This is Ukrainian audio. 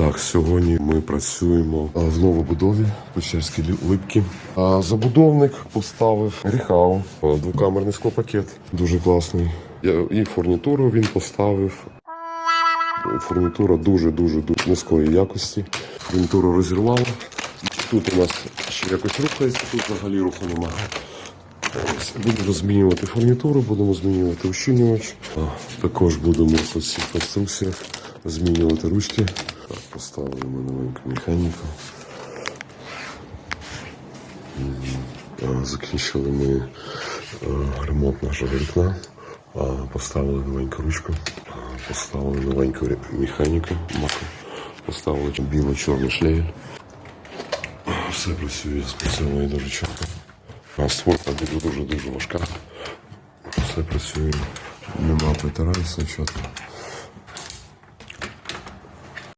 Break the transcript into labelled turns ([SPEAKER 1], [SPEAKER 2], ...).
[SPEAKER 1] Так, сьогодні ми працюємо в новобудові Печерські липки. Забудовник поставив ріхау, двокамерний склопакет, дуже класний. І фурнітуру він поставив. Фурнітура дуже дуже дуже низької якості. Фурнітуру розірвало. Тут у нас ще якось рухається, тут взагалі руху немає. Будемо змінювати фурнітуру, будемо змінювати ущільнювач. Також будемо по всіх конструкціях змінювати ручки. Так, поставили ми новеньку механіку. М, а, Закінчили ми е, ремонт нашого вікна. А, Поставили новеньку ручку, а, поставили новеньку ре- механіку, маку, поставили біло-чорний шлейф. Все працює, спрацьовує дуже чітко. А створка дуже дуже дуже важка. Все працює. Нема притирань, все чітко.